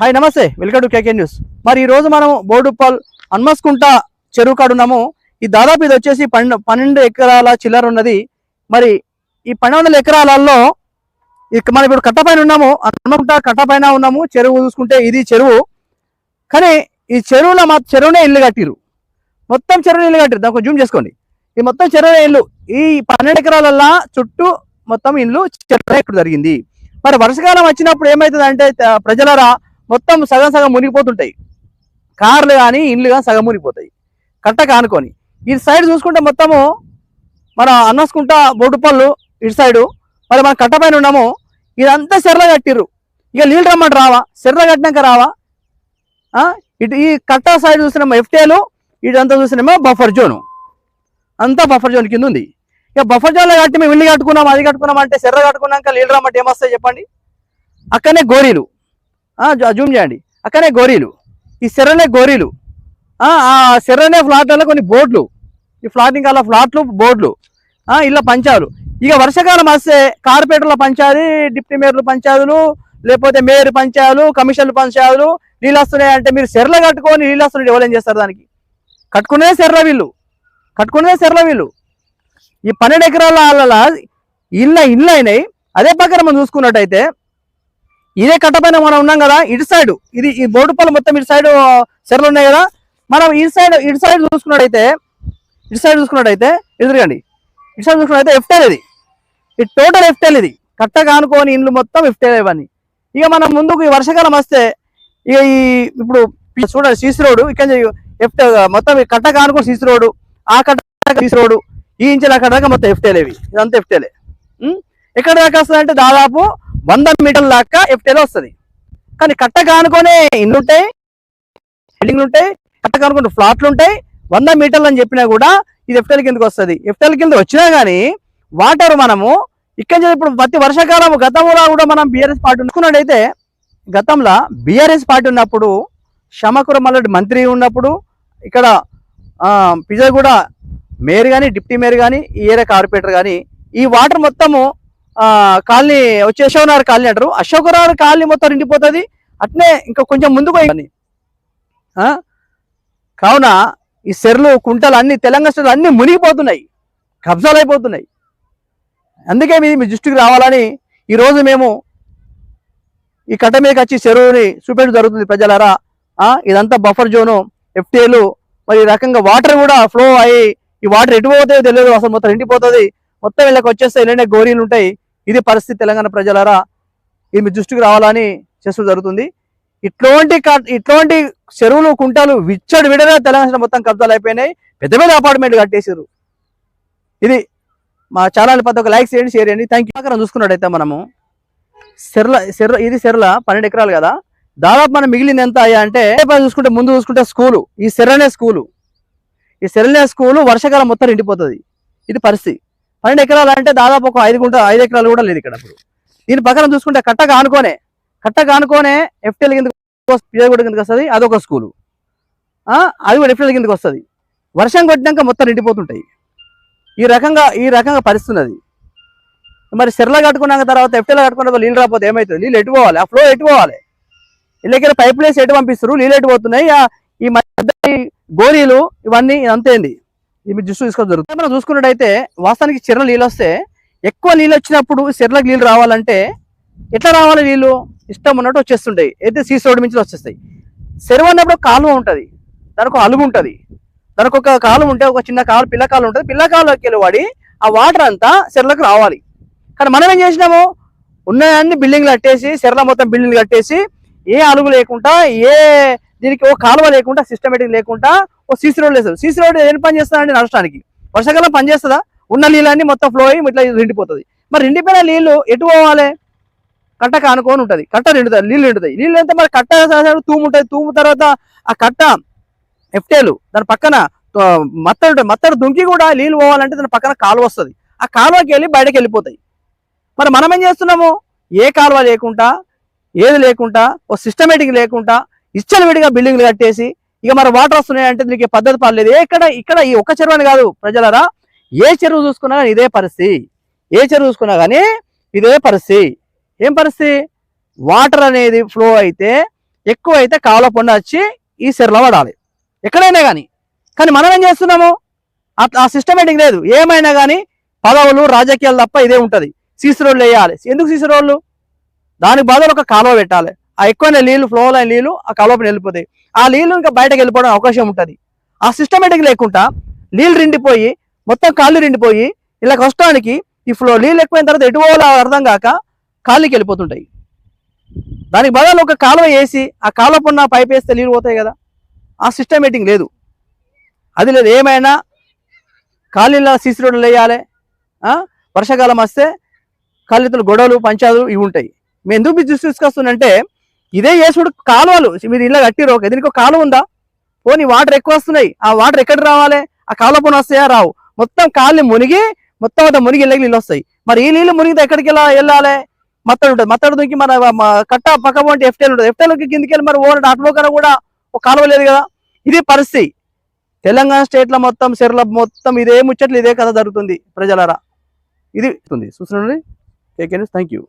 Hi నమస్తే. Welcome to KK news. మరి ఈ రోజు మనం బోడుప్పల్ హన్మస్కుంట చెరువు కాడున్నాము ఈ దాదాపు ఇది వచ్చేసి పన్నెండు పన్నెండు ఎకరాల చిల్లర ఉన్నది. మరి ఈ పన్నెండు వందల ఎకరాలలో ఇక మనం ఇప్పుడు కట్ట పైన ఉన్నాము. అన్మకుంట కట్ట పైన ఉన్నాము. చెరువు చూసుకుంటే ఇది చెరువు. కానీ ఈ చెరువులో మా చెరువునే ఇల్లు కట్టిరు మొత్తం చెరువుని ఇల్లు కట్టిరు దానికి జూమ్ చేసుకోండి. ఈ మొత్తం చెరువునే ఇల్లు. ఈ పన్నెండు ఎకరాలల్లా చుట్టూ మొత్తం ఇల్లు చెరువు ఇక్కడ జరిగింది. మరి వర్షకాలం వచ్చినప్పుడు ఏమవుతుందంటే ప్రజలరా మొత్తం సగం సగం మునిగిపోతుంటాయి. కార్లు కానీ ఇండ్లు కానీ సగం మునిగిపోతాయి. కట్ట కానుకొని. ఇటు సైడ్ చూసుకుంటే మొత్తము మన అన్నసుకుంటా బొడ్డుపళ్ళు ఇటు సైడు. మరి మన కట్ట పైన ఉన్నాము. ఇదంతా సెర్ర కట్టిర్రు. ఇక నీళ్ళు రమ్మంటే రావా? సెర్ర కట్టినాక రావా? ఇటు ఈ కట్ట సైడ్ చూసినామో ఎఫ్టీఏలు ఇదంతా చూసినామో బఫర్ జోను. అంతా బఫర్ జోన్ కింద ఉంది. ఇక బఫర్ జోన్లో కట్టి మేము ఇల్లు కట్టుకున్నాం అది కట్టుకున్నాం అంటే సెర్ర కట్టుకున్నాక నీళ్ళు రమ్మంటే ఏమొస్తాయి చెప్పండి? అక్కడనే గోరీలు. జూమ్ చేయండి. అక్కడనే గోరీలు. ఈ సెర్రనే గోరీలు. ఆ సెర్రనే ఫ్లాట్లలో కొన్ని బోర్డులు. ఈ ఫ్లాటింగ్ అలా ఫ్లాట్లు బోర్డులు. ఇలా పంచారు పంచాలు. ఇక వర్షాకాలం వస్తే కార్పొరేటర్ల పంచాది డిప్యూటీ మేయర్లు పంచాయతీలు లేకపోతే మేయర్ పంచాలు కమిషన్లు పంచాదులు నీళ్ళు వస్తున్నాయి అంటే మీరు సెర్ల కట్టుకొని నీళ్ళు వస్తున్నాయి ఎవరేం చేస్తారు దానికి? కట్టుకునే సెర్ల వీళ్ళు. కట్టుకునే సెర్ల వీళ్ళు. ఈ పన్నెండు ఎకరాల ఇళ్ళ ఇళ్ళు అయినాయి. అదే పక్కన మనం చూసుకున్నట్టయితే ఇదే కట్టపైన మనం ఉన్నాం కదా ఇటు సైడ్ ఇది ఈ బోర్డుపల్లి మొత్తం ఇటు సైడ్ చెరలు ఉన్నాయి కదా. మనం ఇటు సైడ్ ఇటు సైడ్ చూసుకున్నట్టయితే ఇటు సైడ్ చూసుకున్నట్టయితే ఎదురుగండి ఇటు సైడ్ చూసుకున్నట్టయితే ఎఫ్టెల్ ఇది. ఇది టోటల్ ఎఫ్టెల్ ఇది. కట్ట కానుకోని ఇండ్లు మొత్తం ఎఫ్టెల్ ఇవన్నీ ఇక మనం ముందుకు ఈ వర్షాకాలం వస్తే ఇక ఈ ఇప్పుడు చూడండి సీసీ రోడ్ ఇక్కడ ఎఫ్ట్ మొత్తం కట్ట కానుకోని సీసీ రోడ్ ఆ కట్ట సీసీ రోడ్ ఈ ఇంచెల అక్కడ దాకా మొత్తం ఎఫ్టెల్ ఇవి. ఇదంతా ఎఫ్టెలే ఎక్కడ దాకా వస్తుంది అంటే దాదాపు వంద మీటర్ల దాకా ఎఫ్టీలో వస్తుంది. కానీ కట్ట కానుకొనే ఇండ్లు ఉంటాయి బిల్డింగ్లు ఉంటాయి కట్ట కానుకుంటే ఫ్లాట్లు ఉంటాయి వంద మీటర్లు అని చెప్పినా కూడా ఇది ఎఫ్టెల్ కిందకి వస్తుంది. ఎఫ్టెల్ కింద వచ్చినా కానీ వాటర్ మనము ఇక్కడ ఇప్పుడు ప్రతి వర్షాకాలం గతంలో కూడా మనం బీఆర్ఎస్ పార్టీ అనుకున్నట్టయితే గతంలో బీఆర్ఎస్ పార్టీ ఉన్నప్పుడు శమకుర మంత్రి ఉన్నప్పుడు ఇక్కడ పిజగూడ మేయర్ కానీ డిప్యూటీ మేయర్ కానీ ఈ ఏరియా కార్పొరేటర్ కానీ ఈ వాటర్ మొత్తము కాలనీ వచ్చి అశోకనగర్ కాలనీ అంటారు. అశోకనగర్ కాలనీ మొత్తం నిండిపోతుంది. అట్నే ఇంకా కొంచెం ముందుకు? కావున ఈ సెర్లు కుంటలు అన్ని తెలంగాణ స్టేట్లు అన్ని మునిగిపోతున్నాయి. కబ్జాలు అయిపోతున్నాయి. అందుకే మీ మీ దృష్టికి రావాలని ఈరోజు మేము ఈ కట్ట మీదకి వచ్చి చెరువుని చూపెట్టడం జరుగుతుంది ప్రజలారా. ఆ, ఇదంతా బఫర్ జోను ఎఫ్టీఏలు మరి ఈ రకంగా వాటర్ కూడా ఫ్లో అయ్యి ఈ వాటర్ ఎటు పోతాయో తెలియదు. అసలు మొత్తం ఎండిపోతుంది మొత్తం వీళ్ళకి వచ్చేస్తే ఇలాంటి గోరీలు ఉంటాయి. ఇది పరిస్థితి తెలంగాణ ప్రజలరా? ఇది మీ దృష్టికి రావాలని చేస్తూ జరుగుతుంది. ఇట్లాంటి ఇట్లాంటి చెరువులు కుంటాలు విచ్చడి విడగా తెలంగాణ మొత్తం కబ్జాలు అయిపోయినాయి. పెద్ద పెద్ద అపార్ట్మెంట్ కట్టేశారు. ఇది మా ఛానల్ పది ఒక లైక్ చేయండి షేర్ చేయండి. థ్యాంక్ యూ అక్కడ చూసుకున్నట్టయితే మనము సెర్ల సెర్ల ఇది సెర్ల పన్నెండు ఎకరాలు కదా. దాదాపు మనం మిగిలింది ఎంత అయ్యా అంటే చూసుకుంటే ముందు చూసుకుంటే స్కూలు ఈ సెర్రనే స్కూలు. ఈ సెర్రనే స్కూలు వర్షాకాలం మొత్తం నిండిపోతుంది. ఇది పరిస్థితి. పన్నెండు ఎకరాలు అంటే దాదాపు ఒక ఐదు గుంట ఐదు ఎకరాలు కూడా లేదు ఇక్కడ ఇప్పుడు దీని పక్కన చూసుకుంటే కట్ట కానుకోనే కట్ట కానుకోనే ఎఫ్టీఎల్ కిందకు పిజగూడ కిందకి వస్తుంది అదొక స్కూలు. అది కూడా ఎఫ్టీఎల్ కిందకి వస్తుంది. వర్షం కొట్టినాక మొత్తం నిండిపోతుంటాయి. ఈ రకంగా ఈ రకంగా పరిస్తున్నది మరి సెర్ల కట్టుకున్నాక తర్వాత ఎఫ్టీఎల్ కట్టుకున్న నీళ్ళు రాకపోతే ఏమవుతుంది నీళ్ళు ఎటు పోవాలి? ఆ ఫ్లో ఎటు పోవాలి? ఇళ్ళకి పైప్ లేసి ఎటు పంపిస్తారు? నీళ్ళు ఎటు పోతున్నాయి? ఈ మధ్య గోళీలు ఇవన్నీ అంతేంది మీరు దృష్టి తీసుకోవడం జరుగుతుంది. మనం చూసుకున్నట్టయితే వాస్తవానికి చెర్ల నీళ్ళు వస్తే ఎక్కువ నీళ్ళు వచ్చినప్పుడు చెర్లకు నీళ్ళు రావాలంటే ఎట్లా రావాలి నీళ్ళు? ఇష్టం ఉన్నట్టు వచ్చేస్తుంటాయి. అయితే సీసీ రోడ్డు నుంచి వచ్చేస్తాయి. చెరువు అన్నప్పుడు కాలువ ఉంటుంది. దానికి ఒక అలుగు ఉంటుంది. దానికి ఒక కాలు ఉంటే ఒక చిన్న కాలు పిల్ల కాలు ఉంటుంది. పిల్ల కాలువకి వెళ్ళి వాడి ఆ వాటర్ అంతా చెర్లకు రావాలి. కానీ మనం ఏం చేసినాము? ఉన్నాయన్ని బిల్డింగ్లు కట్టేసి చెర్ల మొత్తం బిల్డింగ్లు కట్టేసి ఏ అలుగు లేకుండా ఏ దీనికి ఓ కాలువ లేకుండా సిస్టమేటిక్ లేకుండా ఓ సీసీ రోడ్ లేదు సీసీ రోడ్ ఏం పని చేస్తుందండి నడవడానికి వర్షాకాలం పని చేస్తుందా? ఉన్న నీళ్ళన్నీ మొత్తం ఫ్లో అయ్యి ఇట్లా నిండిపోతుంది. మరి నిండిపోయిన నీళ్ళు ఎటు పోవాలి? కట్ట కానుకొని ఉంటుంది. కట్ట నిండుతుంది నీళ్ళు నిండుతాయి. నీళ్ళు ఎంత మరి కట్ట తూము ఉంటుంది. తూము తర్వాత ఆ కట్ట ఎఫ్టేలు దాని పక్కన మత్తడు మత్తడు ఉంటుంది దుంకి కూడా నీళ్ళు పోవాలంటే దాని పక్కన కాలువ వస్తుంది. ఆ కాలువకి వెళ్ళి బయటకు వెళ్ళిపోతాయి. మరి మనం ఏం చేస్తున్నాము? ఏ కాలువ లేకుండా ఏది లేకుండా ఓ సిస్టమేటిక్ లేకుండా ఇచ్చలు విడిగా బిల్డింగ్లు కట్టేసి ఇక మరి వాటర్ వస్తున్నాయంటే దీనికి పద్ధతి పర్లేదు ఎక్కడ ఇక్కడ ఈ ఒక్క చెరువు అని కాదు ప్రజలరా ఏ చెరువు చూసుకున్నా కానీ ఇదే పరిస్థితి. ఏ చెరువు చూసుకున్నా కానీ ఇదే పరిస్థితి. ఏం పరిస్థితి? వాటర్ అనేది ఫ్లో అయితే ఎక్కువ అయితే కాలువ పొండ వచ్చి ఈ చెరువులో పడాలి. ఎక్కడైనా కానీ. కానీ మనం ఏం చేస్తున్నాము? ఆ- ఆ సిస్టమేటిక్ లేదు. ఏమైనా కానీ పదవులు రాజకీయాలు తప్ప ఇదే ఉంటుంది. సీసీ రోడ్లు వేయాలి. ఎందుకు సీసీ రోడ్లు? దానికి బదులు ఒక కాలువ పెట్టాలి. ఆ ఎక్కువైన నీళ్ళు ఫ్లో అయిన నీళ్ళు ఆ కాలువపైన వెళ్ళిపోతాయి ఆ నీళ్ళు ఇంకా బయటకు వెళ్ళిపోవడం అవకాశం ఉంటుంది. ఆ సిస్టమేటిక్ లేకుండా నీళ్ళు రిండిపోయి మొత్తం కాళ్ళు రిండిపోయి ఇలా కష్టానికి ఈ ఫ్లో నీళ్ళు ఎక్కువైన తర్వాత ఎటు అర్థం కాక కాళ్ళకి వెళ్ళిపోతుంటాయి. దానికి బదులు ఒక కాలువ వేసి ఆ కాలువ పొన్న పైప్ వేస్తే నీళ్ళు పోతాయి కదా. ఆ సిస్టమేటిక్ లేదు. అది లేదు. ఏమైనా ఖాళీలో సీసీ రోడ్లు వేయాలి వర్షాకాలం వస్తే ఖాళీతులు గొడవలు పంచాదులు ఇవి ఉంటాయి. మేము ఎందుకు మీరు దృష్టి తీసుకొస్తుందంటే ఇదే చేసుడు కాలువలు. మీరు ఇలా కట్టిరు ఒక దీనికి ఒక కాలువ ఉందా? పోనీ వాటర్ ఎక్కువ వస్తున్నాయి. ఆ వాటర్ ఎక్కడ రావాలి? ఆ కాలువ పని వస్తాయా? రావు. మొత్తం కాళ్ళు మునిగి మొత్తం అంతా మునిగి ఇళ్ళకి నీళ్ళు వస్తాయి. మరి ఈ నీళ్ళు మునిగితే ఎక్కడికి వెళ్ళా వెళ్ళాలి? మత్తడు ఉంటుంది. మత్తడు దుంకి మన కట్ట పక్క పోంటే ఎఫ్టైల్ ఉంటుంది. ఎఫ్టైల్కి కిందికి వెళ్ళి మరి ఓనర్ అటులో కూడా ఒక కాలువ లేదు కదా? ఇది పరిస్థితి. తెలంగాణ స్టేట్లో మొత్తం సెర్ల మొత్తం ఇదే ముచ్చట్లు ఇదే కథ జరుగుతుంది. ప్రజలరా ఇది చూస్తున్నాండి కేకే న్యూస్. Thank you